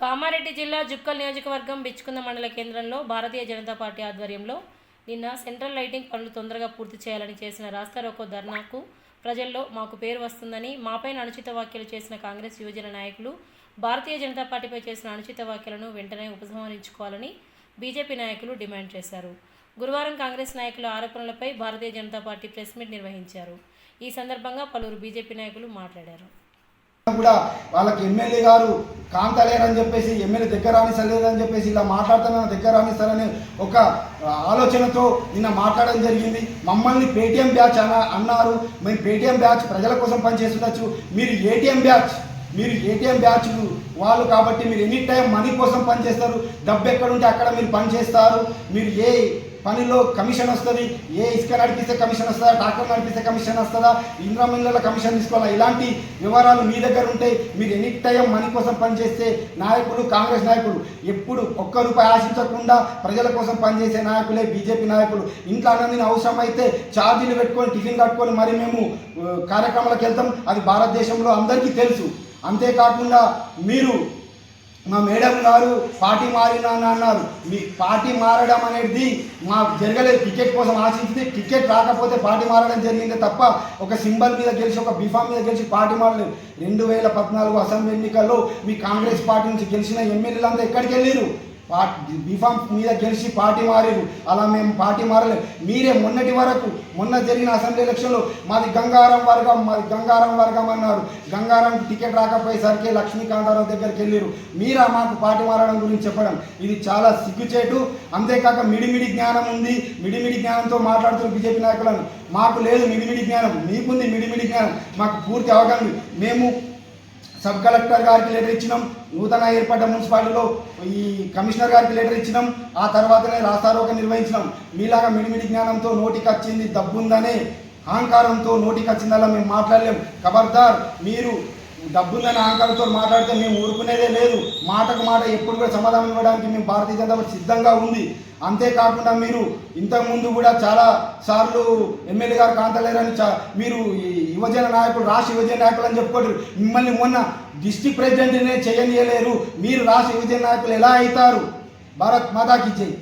కామారెడ్డి జిల్లా జుక్కల్ నియోజకవర్గం బిచ్చుకుంద మండల కేంద్రంలో భారతీయ జనతా పార్టీ ఆధ్వర్యంలో నిన్న సెంట్రల్ లైటింగ్ పనులు తొందరగా పూర్తి చేయాలని చేసిన రాస్తారోకో ధర్నాకు ప్రజల్లో మాకు పేరు వస్తుందని మాపై అనుచిత వ్యాఖ్యలు చేసిన కాంగ్రెస్ యువజన నాయకులు భారతీయ జనతా పార్టీపై చేసిన అనుచిత వ్యాఖ్యలను వెంటనే ఉపసంహరించుకోవాలని బీజేపీ నాయకులు డిమాండ్ చేశారు. గురువారం కాంగ్రెస్ నాయకుల ఆరోపణలపై Bharatiya Janata Party press meet నిర్వహించారు. ఈ సందర్భంగా పలువురు బీజేపీ నాయకులు మాట్లాడారు. కూడా వాళ్ళకి ఎమ్మెల్యే గారు కాంతలేరని చెప్పేసి ఎమ్మెల్యే దగ్గర రానిస్తలేదని చెప్పేసి ఇలా మాట్లాడుతున్నా దగ్గర రానిస్తారని ఒక ఆలోచనతో నిన్న మాట్లాడడం జరిగింది. మమ్మల్ని పేటీఎం బ్యాచ్ అన్న అన్నారు. మేము పేటీఎం బ్యాచ్ ప్రజల కోసం పనిచేస్తుండొచ్చు. మీరు ఏటీఎం బ్యాచ్ మీరు ఏటీఎం బ్యాచ్ వాళ్ళు కాబట్టి మీరు ఎనీ టైం మనీ కోసం పనిచేస్తారు. డబ్బు ఎక్కడుంటే అక్కడ మీరు పనిచేస్తారు. మీరు ఏ పనిలో కమిషన్ వస్తుంది ఏ ఇసుక నడిపిస్తే కమిషన్ వస్తుందా డాక్టర్ నడిపిస్తే కమిషన్ వస్తుందా ఇంద్రా మిల్లర్ల కమిషన్ తీసుకోవాలా? ఇలాంటి వివరాలు మీ దగ్గర ఉంటే మీరు ఎనీ టైం మనీ కోసం పనిచేస్తే నాయకులు కాంగ్రెస్ నాయకులు ఎప్పుడు ఒక్క రూపాయి ఆశించకుండా ప్రజల కోసం పనిచేసే నాయకులే బీజేపీ నాయకులు. ఇంకా అన్నది అవసరమైతే ఛార్జీలు పెట్టుకొని టిఫిన్ కట్టుకొని మరి మేము కార్యక్రమాలకు వెళ్తాం. అది భారతదేశంలో అందరికీ తెలుసు. అంతేకాకుండా మీరు మా మేడం గారు పార్టీ మారినా అన్నారు. మీ పార్టీ మారడం అనేది మా జరగలేదు. టికెట్ కోసం ఆశించింది. టికెట్ రాకపోతే పార్టీ మారడం జరిగింది తప్ప ఒక సింబల్ మీద గెలిచి ఒక బిఫామ్ మీద గెలిచి పార్టీ మారలేదు. రెండు వేల పద్నాలుగు అసెంబ్లీ ఎన్నికల్లో మీ కాంగ్రెస్ పార్టీ నుంచి గెలిచిన ఎమ్మెల్యేలంతా ఎక్కడికి వెళ్ళారు పార్టీ బీఫామ్ మీద గెలిచి పార్టీ మారారు. అలా మేము పార్టీ మారలేదు మీరే మొన్నటి వరకు మొన్న జరిగిన అసెంబ్లీ ఎలక్షన్లో మాది గంగారం వర్గం మాది గంగారం వర్గం అన్నారు. గంగారం టికెట్ రాకపోయేసరికి లక్ష్మీకాంతారావు దగ్గరికి వెళ్ళారు. మీరా మాకు పార్టీ మారడం గురించి చెప్పడం. ఇది చాలా సిగ్గుచేటు. అంతేకాక మిడిమిడి జ్ఞానం ఉంది. మిడిమిడి జ్ఞానంతో మాట్లాడుతున్న బీజేపీ నాయకులను. మాకు లేదు మిడిమిడి జ్ఞానం. మీకుంది మిడిమిడి జ్ఞానం. మాకు పూర్తి అవగాహన మేము సబ్ కలెక్టర్ గారికి లెటర్ ఇచ్చినాం. నూతన ఏర్పడ్డ మున్సిపాలిటీలో ఈ కమిషనర్ గారికి లెటర్ ఇచ్చినాం. ఆ తర్వాతనే రాస్తారోక నిర్వహించినాం. మీలాగా మిడిమిడి జ్ఞానంతో నోటికి వచ్చింది డబ్బుందనే అహంకారంతో నోటికి వచ్చిందల్లా మేము మాట్లాడలేం. ఖబర్దార్ మీరు డబ్బుందని అహంకారంతో మాట్లాడితే మేము ఊరుకునేదే లేదు. మాటకు మాట ఎప్పుడు కూడా సమాధానం ఇవ్వడానికి మేము భారతీయ జనతా పార్టీ సిద్ధంగా ఉంది. అంతేకాకుండా మీరు ఇంతకుముందు కూడా చాలా సార్లు ఎమ్మెల్యే గారు కాంతలేరని చా మీరు ఈ యువజన నాయకులు రాష్ట్ర యువజన నాయకులు అని చెప్పుకోరు మిమ్మల్ని మొన్న డిస్టిక్ ప్రెసిడెంట్నే చేయనియలేరు. మీరు రాష్ట్ర యువజన నాయకులు ఎలా అవుతారు? భారత్ మాతాకి జై.